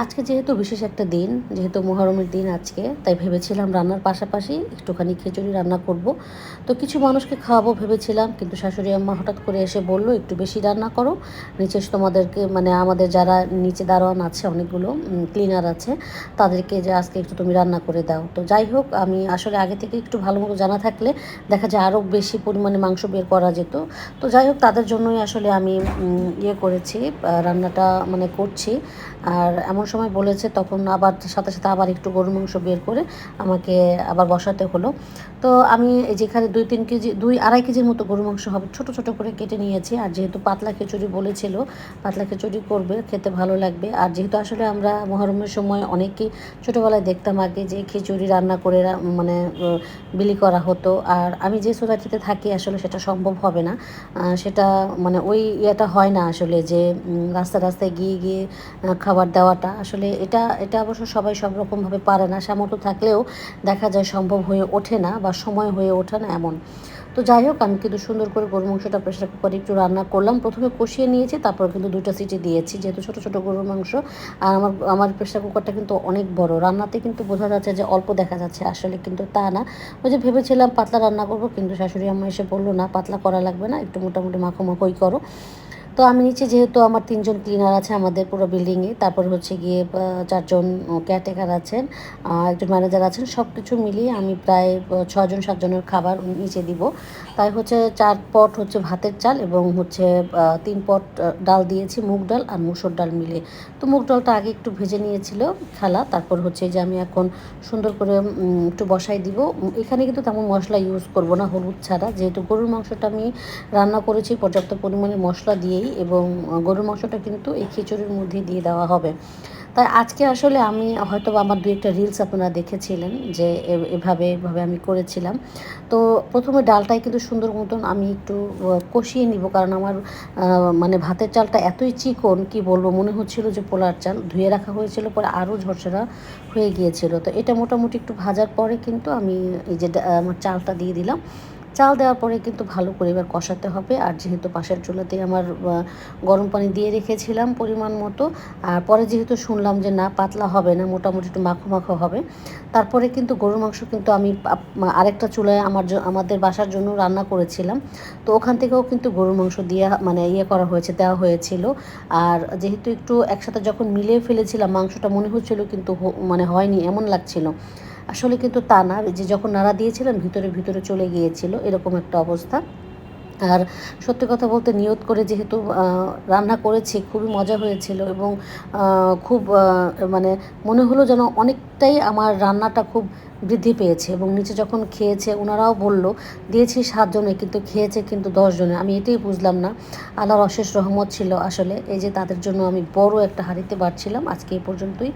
আজকে যেহেতু বিশেষ একটা দিন, যেহেতু মহরমের দিন আজকে, তাই ভেবেছিলাম রান্নার পাশাপাশি একটুখানি খিচুড়ি রান্না করব। তো কিছু মানুষকে খাওয়াবো ভেবেছিলাম, কিন্তু শাশুড়ি আম্মা হঠাৎ করে এসে বলল, একটু বেশি রান্না করো। নিচে তোমাদেরকে মানে আমাদের যারা নিচে দারোয়ান আছে, অনেকগুলো ক্লিনার আছে, তাদেরকে যে আজকে একটু তুমি রান্না করে দাও। তো যাই হোক, আমি আসলে আগে থেকে একটু ভালো মতো জানা থাকলে দেখা যায় আরও বেশি পরিমাণে মাংস বের করা যেত। তো যাই হোক, তাদের জন্যই আসলে আমি ইয়ে করেছি রান্নাটা মানে করছি। আর এমন সময় বলেছে, তখন আবার সাথে সাথে আবার একটু গরুর মাংস বের করে আমাকে আবার বসাতে হলো। তো আমি যেখানে দুই, তিন কেজি, দুই আড়াই কেজির মতো গরুর মাংস হবে, ছোট ছোট করে কেটে নিয়েছি। আর যেহেতু পাতলা খিচুড়ি বলেছিল, পাতলা খিচুড়ি করবে, খেতে ভালো লাগবে। আর যেহেতু আসলে আমরা মহরমের সময় অনেকেই ছোটোবেলায় দেখতাম আগে যে খিচুড়ি রান্না করে মানে বিলি করা হতো। আর আমি যে সোসাইটিতে থাকি আসলে সেটা সম্ভব হবে না। সেটা মানে ওই ইয়েটা হয় না আসলে যে রাস্তা রাস্তায় গিয়ে গিয়ে খাবার দেওয়াটা। আসলে এটা এটা অবশ্য সবাই সব রকমভাবে পারে না। সামর্থ্য থাকলেও দেখা যায় সম্ভব হয়ে ওঠে না বা সময় হয়ে ওঠে না এমন। তো যাই হোক, আমি কিন্তু সুন্দর করে গরুর মাংসটা প্রেশার কুকারে একটু রান্না করলাম। প্রথমে কষিয়ে নিয়েছি, তারপর কিন্তু দুটো সিটি দিয়েছি। যেহেতু ছোটো ছোটো গরুর মাংস, আর আমার আমার প্রেশার কুকারটা কিন্তু অনেক বড়। রান্নাতে কিন্তু বোঝা যাচ্ছে যে অল্প দেখা যাচ্ছে, আসলে কিন্তু তা না। ওই যে ভেবেছিলাম পাতলা রান্না করব, কিন্তু শাশুড়ি আম্মা এসে বলল, না, পাতলা করা লাগবে না, একটু মোটামুটি মাখো মাখোই করো। তো আমি নিচে যেহেতু আমার তিনজন ক্লিনার আছে আমাদের পুরো বিল্ডিংয়ে তারপর হচ্ছে গিয়ে চারজন কেয়ারটেকার আছেন একজন ম্যানেজার আছেন সব কিছু মিলিয়ে আমি প্রায় ছজন, সাতজনের খাবার নিচে দিব। তাই হচ্ছে চার পট হচ্ছে ভাতের চাল এবং হচ্ছে তিন পট ডাল দিয়েছি, মুগ ডাল আর মুসুর ডাল মিলে তো মুগ ডালটা আগে একটু ভেজে নিয়েছিল খালা তারপর হচ্ছে যে আমি এখন সুন্দর করে একটু বসাই দিব। এখানে কিন্তু তেমন মশলা ইউজ করব না, হলুদ ছাড়া। যেহেতু গরুর মাংসটা আমি রান্না করেছি, পর্যাপ্ত পরিমাণে মশলা দিয়েই এবং গরুর মাংসটা কিন্তু এই খিচুড়ির মধ্যে দিয়ে দেওয়া হবে। তাই আজকে আসলে আমি হয়তো আমার দু একটা রিলস আপনারা দেখেছিলেন যে এভাবে এভাবে আমি করেছিলাম। তো প্রথমে ডালটাই কিন্তু সুন্দর মতন আমি একটু কষিয়ে নিব কারণ আমার মানে ভাতের চালটা এতই চিকন কি বলব, মনে হচ্ছিল যে পোলার চাল। ধুয়ে রাখা হয়েছিল পরে আরও ঝরঝরা হয়ে গিয়েছিল। তো এটা মোটামুটি একটু ভাজার পরে কিন্তু আমি এই যে আমার চালটা দিয়ে দিলাম। চাল দেওয়ার পরে কিন্তু ভালো করে এবার কষাতে হবে। আর যেহেতু পাশের চুলাতে আমার গরম পানি দিয়ে রেখেছিলাম পরিমাণ মতো, আর পরে যেহেতু শুনলাম যে না, পাতলা হবে না, মোটামুটি একটু মাখো মাখো হবে, তারপরে কিন্তু গরুর মাংস কিন্তু আমি আরেকটা চুলায় আমার আমাদের বাসার জন্য রান্না করেছিলাম। তো ওখান থেকেও কিন্তু গরুর মাংস দিয়ে মানে ইয়ে করা হয়েছে, দেওয়া হয়েছিল। আর যেহেতু একটু একসাথে যখন মিলিয়ে ফেলেছিলাম, মাংসটা মনে হচ্ছিল কিন্তু মানে হয়নি, এমন লাগছিল। আসলে কিন্তু তা না যে যখন নাড়া দিয়েছিলাম ভিতরে ভিতরে চলে গিয়েছিল, এরকম একটা অবস্থা। আর সত্যি কথা বলতে নিয়ত করে যেহেতু রান্না করেছি, খুবই মজা হয়েছিল এবং খুব মানে মনে হলো যেন অনেকটাই আমার রান্নাটা খুব বৃদ্ধি পেয়েছে এবং নিচে যখন খেয়েছে ওনারাও বলল, দিয়েছি সাতজনে কিন্তু খেয়েছে কিন্তু দশজনে আমি এটাই বুঝলাম না। আল্লাহর অশেষ রহমত ছিল আসলে, এই যে তাদের জন্য আমি বড় একটা হাঁড়িতে বাড়ছিলাম, আজকে এই পর্যন্তই।